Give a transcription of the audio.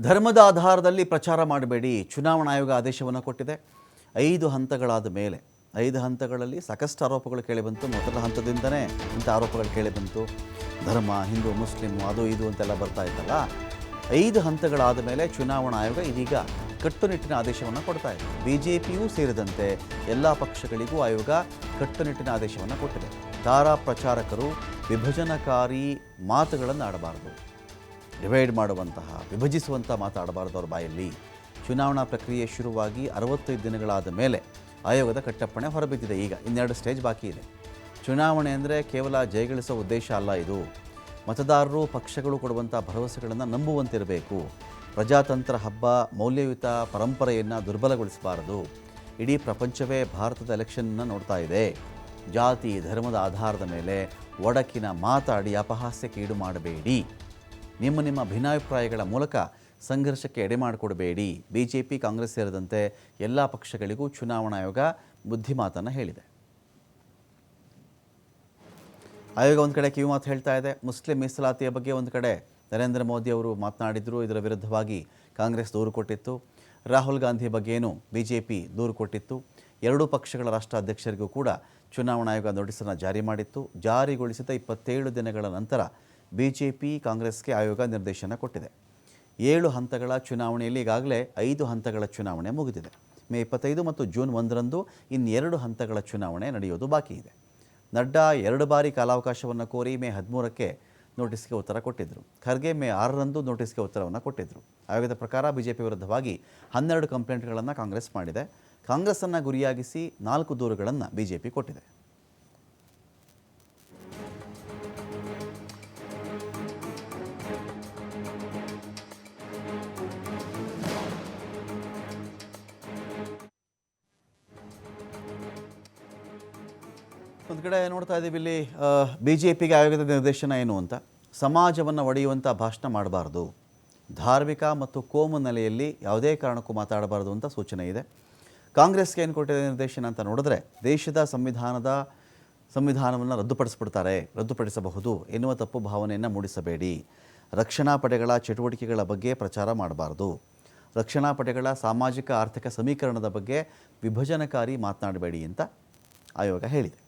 ಧರ್ಮದ ಆಧಾರದಲ್ಲಿ ಪ್ರಚಾರ ಮಾಡಬೇಡಿ. ಚುನಾವಣಾ ಆಯೋಗ ಆದೇಶವನ್ನು ಕೊಟ್ಟಿದೆ. ಐದು ಹಂತಗಳಾದ ಮೇಲೆ, ಐದು ಹಂತಗಳಲ್ಲಿ ಸಾಕಷ್ಟು ಆರೋಪಗಳು ಕೇಳಿಬಂತು ಮೊದಲ ಹಂತದಿಂದನೇ ಇಂಥ ಆರೋಪಗಳು ಕೇಳಿಬಂತು ಧರ್ಮ, ಹಿಂದೂ, ಮುಸ್ಲಿಂ, ಅದು ಇದು ಅಂತೆಲ್ಲ ಬರ್ತಾ ಇತ್ತಲ್ಲ. ಐದು ಹಂತಗಳಾದ ಮೇಲೆ ಚುನಾವಣಾ ಆಯೋಗ ಇದೀಗ ಕಟ್ಟುನಿಟ್ಟಿನ ಆದೇಶವನ್ನು ಕೊಡ್ತಾ ಇದೆ. ಬಿ ಜೆ ಪಿಯೂ ಸೇರಿದಂತೆ ಎಲ್ಲ ಪಕ್ಷಗಳಿಗೂ ಆಯೋಗ ಕಟ್ಟುನಿಟ್ಟಿನ ಆದೇಶವನ್ನು ಕೊಟ್ಟಿದೆ. ತಾರಾ ಪ್ರಚಾರಕರು ವಿಭಜನಕಾರಿ ಮಾತುಗಳನ್ನು ಆಡಬಾರದು. ಡಿವೈಡ್ ಮಾಡುವಂತಹ ವಿಭಜಿಸುವಂಥ ಮಾತಾಡಬಾರದು ಅವ್ರ ಬಾಯಲ್ಲಿ. ಚುನಾವಣಾ ಪ್ರಕ್ರಿಯೆ ಶುರುವಾಗಿ ಅರವತ್ತೈದು ದಿನಗಳಾದ ಮೇಲೆ ಆಯೋಗದ ಕಟ್ಟಪ್ಪಣೆ ಹೊರಬಿದ್ದಿದೆ ಈಗ. ಇನ್ನೆರಡು ಸ್ಟೇಜ್ ಬಾಕಿ ಇದೆ. ಚುನಾವಣೆ ಅಂದರೆ ಕೇವಲ ಜಯಗಳಿಸೋ ಉದ್ದೇಶ ಅಲ್ಲ ಇದು. ಮತದಾರರು, ಪಕ್ಷಗಳು ಕೊಡುವಂಥ ಭರವಸೆಗಳನ್ನು ನಂಬುವಂತಿರಬೇಕು. ಪ್ರಜಾತಂತ್ರ ಹಬ್ಬ, ಮೌಲ್ಯಯುತ ಪರಂಪರೆಯನ್ನು ದುರ್ಬಲಗೊಳಿಸಬಾರದು. ಇಡೀ ಪ್ರಪಂಚವೇ ಭಾರತದ ಎಲೆಕ್ಷನ್ನ ನೋಡ್ತಾ ಇದೆ. ಜಾತಿ, ಧರ್ಮದ ಆಧಾರದ ಮೇಲೆ ಒಡಕಿನ ಮಾತಾಡಿ ಅಪಹಾಸ್ಯಕ್ಕೆ ಈಡು ಮಾಡಬೇಡಿ. ನಿಮ್ಮ ನಿಮ್ಮ ಭಿನ್ನಾಭಿಪ್ರಾಯಗಳ ಮೂಲಕ ಸಂಘರ್ಷಕ್ಕೆ ಎಡೆ ಮಾಡಿಕೊಡಬೇಡಿ. ಬಿ ಜೆ ಪಿ ಕಾಂಗ್ರೆಸ್ ಸೇರಿದಂತೆ ಎಲ್ಲ ಪಕ್ಷಗಳಿಗೂ ಚುನಾವಣಾ ಆಯೋಗ ಬುದ್ಧಿಮಾತನ್ನು ಹೇಳಿದೆ. ಆಯೋಗ ಒಂದು ಕಡೆ ಕಿವಿ ಮಾತು ಹೇಳ್ತಾ ಇದೆ. ಮುಸ್ಲಿಂ ಮೀಸಲಾತಿಯ ಬಗ್ಗೆ ಒಂದು ಕಡೆ ನರೇಂದ್ರ ಮೋದಿ ಅವರು ಮಾತನಾಡಿದರು. ಇದರ ವಿರುದ್ಧವಾಗಿ ಕಾಂಗ್ರೆಸ್ ದೂರು ಕೊಟ್ಟಿತ್ತು. ರಾಹುಲ್ ಗಾಂಧಿ ಬಗ್ಗೆಯೂ ಬಿ ಜೆ ಪಿ ದೂರು ಕೊಟ್ಟಿತ್ತು. ಎರಡೂ ಪಕ್ಷಗಳ ರಾಷ್ಟ್ರಾಧ್ಯಕ್ಷರಿಗೂ ಕೂಡ ಚುನಾವಣಾ ಆಯೋಗ ನೋಟಿಸನ್ನು ಜಾರಿ ಮಾಡಿತ್ತು. ಜಾರಿಗೊಳಿಸಿದ ಇಪ್ಪತ್ತೇಳು ದಿನಗಳ ನಂತರ ಬಿ ಜೆ ಪಿ ಕಾಂಗ್ರೆಸ್ಗೆ ಆಯೋಗ ನಿರ್ದೇಶನ ಕೊಟ್ಟಿದೆ. ಏಳು ಹಂತಗಳ ಚುನಾವಣೆಯಲ್ಲಿ ಈಗಾಗಲೇ ಐದು ಹಂತಗಳ ಚುನಾವಣೆ ಮುಗಿದಿದೆ. ಮೇ ಇಪ್ಪತ್ತೈದು ಮತ್ತು ಜೂನ್ ಒಂದರಂದು ಇನ್ನೆರಡು ಹಂತಗಳ ಚುನಾವಣೆ ನಡೆಯೋದು ಬಾಕಿ ಇದೆ. ನಡ್ಡಾ ಎರಡು ಬಾರಿ ಕಾಲಾವಕಾಶವನ್ನು ಕೋರಿ ಮೇ ಹದಿಮೂರಕ್ಕೆ ನೋಟಿಸ್ಗೆ ಉತ್ತರ ಕೊಟ್ಟಿದ್ದರು ಖರ್ಗೆ ಮೇ ಆರರಂದು ನೋಟಿಸ್ಗೆ ಉತ್ತರವನ್ನು ಕೊಟ್ಟಿದ್ದರು ಆಯೋಗದ ಪ್ರಕಾರ ಬಿಜೆಪಿ ವಿರುದ್ಧವಾಗಿ ಹನ್ನೆರಡು ಕಂಪ್ಲೇಂಟ್ಗಳನ್ನು ಕಾಂಗ್ರೆಸ್ ಮಾಡಿದೆ. ಕಾಂಗ್ರೆಸ್ಸನ್ನು ಗುರಿಯಾಗಿಸಿ ನಾಲ್ಕು ದೂರುಗಳನ್ನು ಬಿಜೆಪಿ ಕೊಟ್ಟಿದೆ. ಒಂದು ಕಡೆ ನೋಡ್ತಾ ಇದ್ದೀವಿ ಇಲ್ಲಿ ಬಿ ಜೆ ಪಿಗೆ ಆಯೋಗದ ನಿರ್ದೇಶನ ಏನು ಅಂತ. ಸಮಾಜವನ್ನು ಒಡೆಯುವಂಥ ಭಾಷಣ ಮಾಡಬಾರ್ದು. ಧಾರ್ಮಿಕ ಮತ್ತು ಕೋಮು ನೆಲೆಯಲ್ಲಿ ಯಾವುದೇ ಕಾರಣಕ್ಕೂ ಮಾತಾಡಬಾರ್ದು ಅಂತ ಸೂಚನೆ ಇದೆ. ಕಾಂಗ್ರೆಸ್ಗೆ ಏನು ಕೊಟ್ಟಿದೆ ನಿರ್ದೇಶನ ಅಂತ ನೋಡಿದ್ರೆ, ದೇಶದ ಸಂವಿಧಾನದ, ಸಂವಿಧಾನವನ್ನು ರದ್ದುಪಡಿಸ್ಬಿಡ್ತಾರೆ, ರದ್ದುಪಡಿಸಬಹುದು ಎನ್ನುವ ತಪ್ಪು ಭಾವನೆಯನ್ನು ಮೂಡಿಸಬೇಡಿ. ರಕ್ಷಣಾ ಪಡೆಗಳ ಚಟುವಟಿಕೆಗಳ ಬಗ್ಗೆ ಪ್ರಚಾರ ಮಾಡಬಾರ್ದು. ರಕ್ಷಣಾ ಪಡೆಗಳ ಸಾಮಾಜಿಕ ಆರ್ಥಿಕ ಸಮೀಕರಣದ ಬಗ್ಗೆ ವಿಭಜನಕಾರಿ ಮಾತನಾಡಬೇಡಿ ಅಂತ ಆಯೋಗ ಹೇಳಿದೆ.